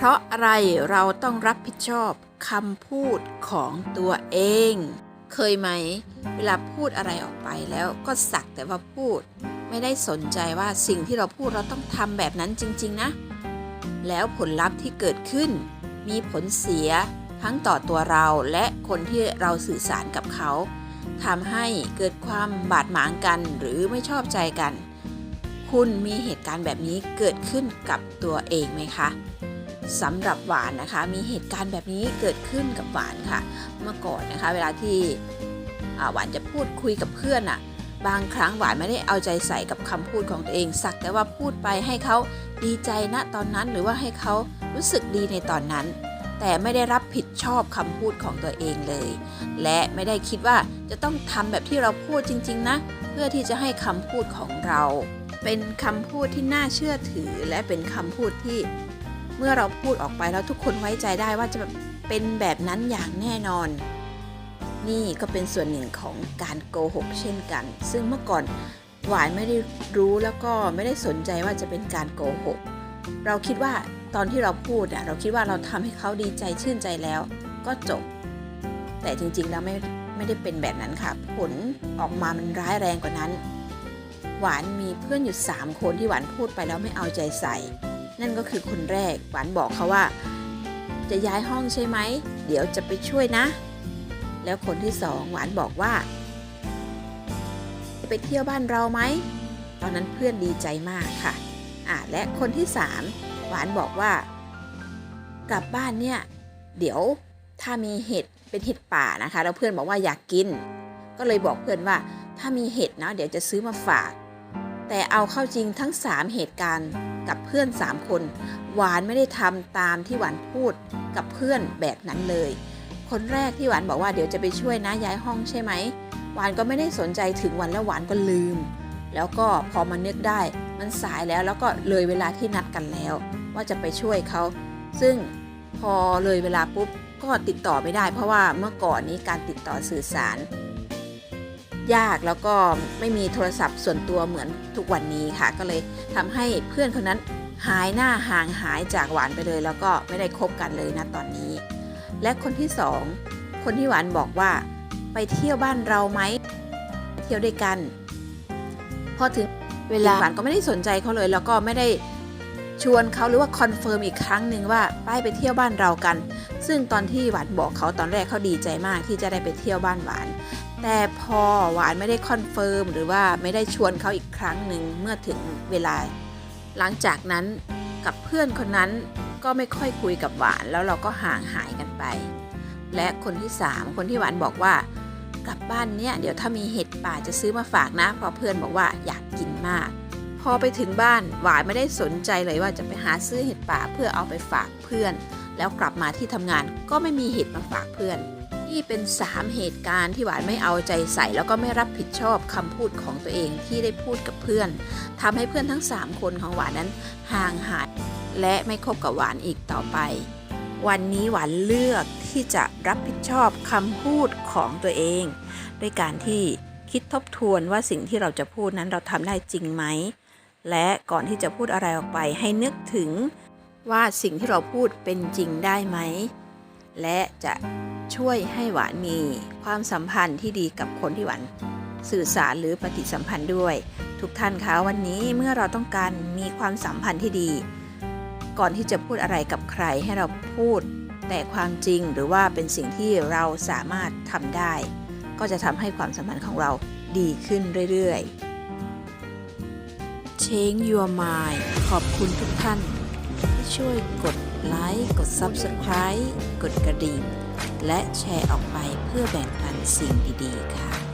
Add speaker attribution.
Speaker 1: เพราะอะไรเราต้องรับผิดชอบคำพูดของตัวเอง เคยไหม เวลาพูดอะไรออกไปแล้วก็สักแต่ว่าพูด ไม่ได้สนใจว่าสิ่งที่เราพูดเราต้องทำแบบนั้นจริง ๆ นะ แล้วผลลัพธ์ที่เกิดขึ้น มีผลเสียทั้งต่อตัวเราและคนที่เราสื่อสารกับเขาทำให้เกิดความบาดหมางกันหรือไม่ชอบใจกัน คุณมีเหตุการณ์แบบนี้เกิดขึ้นกับตัวเองไหมคะ สำหรับหวานนะคะ มีเหตุการณ์แบบนี้เกิดขึ้นกับหวานค่ะ เมื่อก่อนนะคะ เวลาที่หวานจะพูดคุยกับเพื่อนอะบางครั้งหวานไม่ได้เอาใจใส่กับคำพูดของตัวเอง สักแต่ว่าพูดไปให้เขาดีใจณตอนนั้นหรือว่าให้เขารู้สึกดีในตอนนั้น แต่ไม่ได้รับผิดชอบคำพูดของตัวเองเลย และไม่ได้คิดว่าจะต้องทำแบบที่เราพูดจริง ๆ นะ เพื่อที่จะให้คำพูดของเรา เป็นคำพูดที่น่าเชื่อถือ และเป็นคำพูดที่ เมื่อเราพูดออกไปแล้วทุกคนไว้ใจได้ว่าจะแบบเป็นแบบนั้นอย่างแน่นอน นี่ก็เป็นส่วนหนึ่งของการโกหกเช่นกัน ซึ่งเมื่อก่อนหวานไม่ได้รู้แล้วก็ไม่ได้สนใจว่าจะเป็นการโกหก เราคิดว่าตอนที่เราพูดอะเราคิดว่าเราทำให้เขาดีใจชื่นใจแล้ว ก็จบ แต่จริงๆแล้วไม่ไม่ได้เป็นแบบนั้นค่ะ ผลออกมามันร้ายแรงกว่านั้น หวานมีเพื่อนอยู่ 3 คนที่หวานพูดไปแล้วไม่เอาใจใส่ นั่นก็คือคนแรกหวานบอกเขาว่า จะย้ายห้องใช่ไหม เดี๋ยวจะไปช่วยนะ แล้วคนที่สองหวานบอกว่า ไปเที่ยวบ้านเราไหม ตอนนั้นเพื่อนดีใจมากค่ะอ่าและคนที่สามหวานบอกว่า กลับบ้านเนี่ยเดี๋ยวถ้ามีเห็ดเป็นเห็ดป่านะคะ แล้วเพื่อนบอกว่าอยากกิน ก็เลยบอกเพื่อนว่าถ้ามีเห็ดนะเดี๋ยวจะซื้อมาฝาก แต่เอาเข้าจริงทั้ง 3 เหตุการณ์กับเพื่อน 3 คน หวานไม่ได้ทำตามที่หวานพูดกับเพื่อนแบบนั้นเลย คนแรกที่หวานบอกว่าเดี๋ยวจะไปช่วยนะย้ายห้องใช่ไหมหวานก็ไม่ได้สนใจถึงวันแล้วหวานก็ลืม แล้วก็พอมานึกได้มันสายแล้วแล้วก็เลยเวลาที่นัดกันแล้ว ว่าจะไปช่วยเขา ซึ่งพอเลยเวลาปุ๊บก็ติดต่อไม่ได้ เพราะว่าเมื่อก่อนนี้การติดต่อสื่อสาร ยากแล้วก็ไม่มีโทรศัพท์ส่วนตัวเหมือนทุกวันนี้ค่ะ ก็เลยทำให้เพื่อนคนนั้นหายหน้าห่างหายจากหวานไปเลย แล้วก็ไม่ได้คบกันเลยนะตอนนี้ และคนที่สองคนที่หวานบอกว่า ไปเที่ยวบ้านเราไหมเที่ยวด้วยกัน พอถึงเวลาหวานก็ไม่ได้สนใจเขาเลย แล้วก็ไม่ได้ชวนเขาหรือว่าคอนเฟิร์มอีกครั้งหนึ่งว่าไปไปเที่ยวบ้านเรากัน ซึ่งตอนที่หวานบอกเขาตอนแรกเขาดีใจมากที่จะได้ไปเที่ยวบ้านหวาน แต่พอหวานไม่ได้คอนเฟิร์มหรือว่าไม่ได้ชวนเขาอีกครั้งหนึ่งเมื่อถึงเวลา หลังจากนั้นกับเพื่อนคนนั้นก็ไม่ค่อยคุยกับหวานแล้วเราก็ห่างหายกันไป และคนที่สามคนที่หวานบอกว่ากลับบ้านเนี่ยเดี๋ยวถ้ามีเห็ดป่าจะซื้อมาฝากนะ เพราะเพื่อนบอกว่าอยากกินมาก พอไปถึงบ้านหวานไม่ได้สนใจเลยว่าจะไปหาซื้อเห็ดป่าเพื่อเอาไปฝากเพื่อน แล้วกลับมาที่ทำงานก็ไม่มีเห็ดมาฝากเพื่อน นี่เป็น 3 เหตุการณ์ที่หวานไม่เอาใจใส่ แล้วก็ไม่รับผิดชอบคำพูดของตัวเองที่ได้พูดกับเพื่อนทำให้เพื่อนทั้ง 3 คนของหวานนั้นห่างหาย และไม่คบกับหวานอีกต่อไป วันนี้หวานเลือกที่จะรับผิดชอบคำพูดของตัวเอง ด้วยการที่คิดทบทวนว่าสิ่งที่เราจะพูดนั้นเราทำได้จริงไหม และก่อนที่จะพูดอะไรออกไปให้นึกถึงว่าสิ่งที่เราพูดเป็นจริงได้ไหม และจะช่วยให้หวานมีความสัมพันธ์ที่ดีกับคนที่หวานสื่อสารหรือปฏิสัมพันธ์ด้วย ทุกท่านคะวันนี้เมื่อเราต้องการมีความสัมพันธ์ที่ดี ก่อนที่จะพูดอะไรกับใครให้เราพูด แต่ความจริงหรือว่าเป็นสิ่งที่เราสามารถทำได้ ก็จะทำให้ความสัมพันธ์ของเราดีขึ้นเรื่อยๆ Change Your Mind ขอบคุณทุกท่าน ช่วยกดไลค์ กด Subscribe กดกระดิ่ง และแชร์ออกไปเพื่อแบ่งปันสิ่งดี ๆ ค่ะ